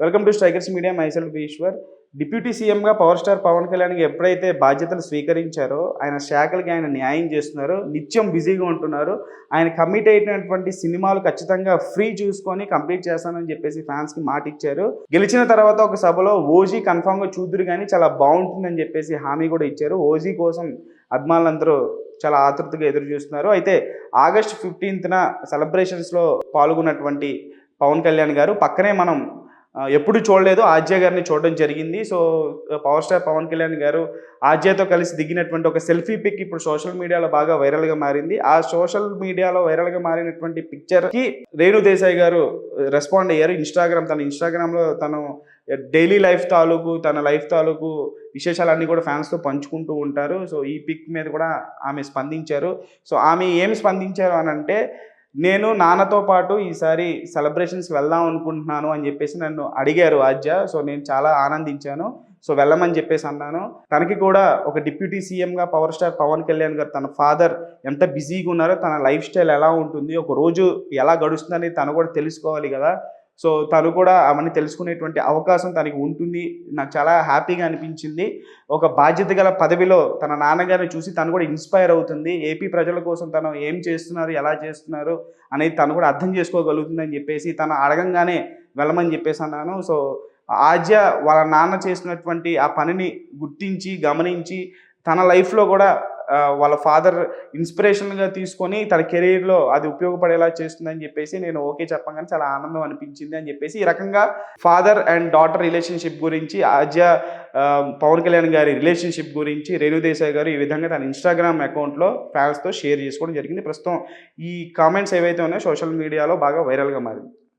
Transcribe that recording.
Welcome to strikers media myself Eshwar. Deputy సీఎంగా power star Pawan కళ్యాణ్కి ఎప్పుడైతే బాధ్యతలు స్వీకరించారో ఆయన శాఖలకి ఆయన న్యాయం చేస్తున్నారు నిత్యం బిజీగా ఉంటున్నారు. ఆయన కమిట్ అయినటువంటి సినిమాలు ఖచ్చితంగా ఫ్రీ చూసుకొని కంప్లీట్ చేస్తానని చెప్పేసి ఫ్యాన్స్కి మాట ఇచ్చారు. గెలిచిన తర్వాత ఒక సభలో ఓజీ కన్ఫామ్గా చూద్దురు కానీ చాలా బాగుంటుందని చెప్పేసి హామీ కూడా ఇచ్చారు. ఓజీ కోసం అభిమానులందరూ చాలా ఆతృతగా ఎదురు చూస్తున్నారు. అయితే ఆగస్ట్ ఫిఫ్టీన్త్న సెలబ్రేషన్స్లో పాల్గొన్నటువంటి పవన్ కళ్యాణ్ గారు పక్కనే మనం ఎప్పుడు చూడలేదు. ఆజ్య గారిని చూడడం జరిగింది. So power star Pawan Kalyan గారు ఆజ్యతో కలిసి దిగినటువంటి ఒక సెల్ఫీ పిక్ ఇప్పుడు సోషల్ మీడియాలో బాగా వైరల్గా మారింది. ఆ సోషల్ మీడియాలో వైరల్గా మారినటువంటి పిక్చర్కి రేణు దేశాయ్ గారు రెస్పాండ్ అయ్యారు. ఇన్స్టాగ్రామ్ తన ఇన్స్టాగ్రామ్లో తను డైలీ లైఫ్ తాలూకు తన లైఫ్ తాలూకు విశేషాలన్నీ కూడా ఫ్యాన్స్తో పంచుకుంటూ ఉంటారు. సో ఈ పిక్ మీద కూడా ఆమె స్పందించారు. సో ఆమె ఏం స్పందించారు అని అంటే నేను నాన్నతో పాటు ఈసారి సెలబ్రేషన్స్కి వెళ్దాం అనుకుంటున్నాను అని చెప్పేసి నన్ను అడిగారు ఆద్య. సో నేను చాలా ఆనందించాను. సో వెళ్ళమని చెప్పేసి అన్నాను. తనకి కూడా ఒక డిప్యూటీ సీఎంగా పవర్ స్టార్ పవన్ కళ్యాణ్ గారు తన ఫాదర్ ఎంత బిజీగా ఉన్నారో తన లైఫ్ స్టైల్ ఎలా ఉంటుంది ఒక రోజు ఎలా గడుస్తుందని తను కూడా తెలుసుకోవాలి కదా. సో తను కూడా అవన్నీ తెలుసుకునేటువంటి అవకాశం తనకి ఉంటుంది. నాకు చాలా హ్యాపీగా అనిపించింది. ఒక బాధ్యత గల పదవిలో తన నాన్నగారిని చూసి తను కూడా ఇన్స్పైర్ అవుతుంది. ఏపీ ప్రజల కోసం తను ఏం చేస్తున్నారు ఎలా చేస్తున్నారు అనేది తను కూడా అర్థం చేసుకోగలుగుతుందని చెప్పేసి తను అడగంగానే వెళ్ళమని చెప్పేసి అన్నాను. సో ఆజ్య వాళ్ళ నాన్న చేసినటువంటి ఆ పనిని గుర్తించి గమనించి తన లైఫ్లో కూడా వాళ్ళ ఫాదర్ ఇన్స్పిరేషన్గా తీసుకొని తన కెరీర్లో అది ఉపయోగపడేలా చేస్తుందని చెప్పేసి నేను ఓకే చెప్పగానే చాలా ఆనందం అనిపించింది అని చెప్పేసి ఈ రకంగా ఫాదర్ అండ్ డాటర్ రిలేషన్షిప్ గురించి ఆద్య పవన్ కళ్యాణ్ గారి రిలేషన్షిప్ గురించి రేణుదేశాయ్ గారు ఈ విధంగా తన ఇన్స్టాగ్రామ్ అకౌంట్లో ఫ్యాన్స్తో షేర్ చేసుకోవడం జరిగింది. ప్రస్తుతం ఈ కామెంట్స్ ఏవైతే ఉన్నాయో సోషల్ మీడియాలో బాగా వైరల్గా మారింది.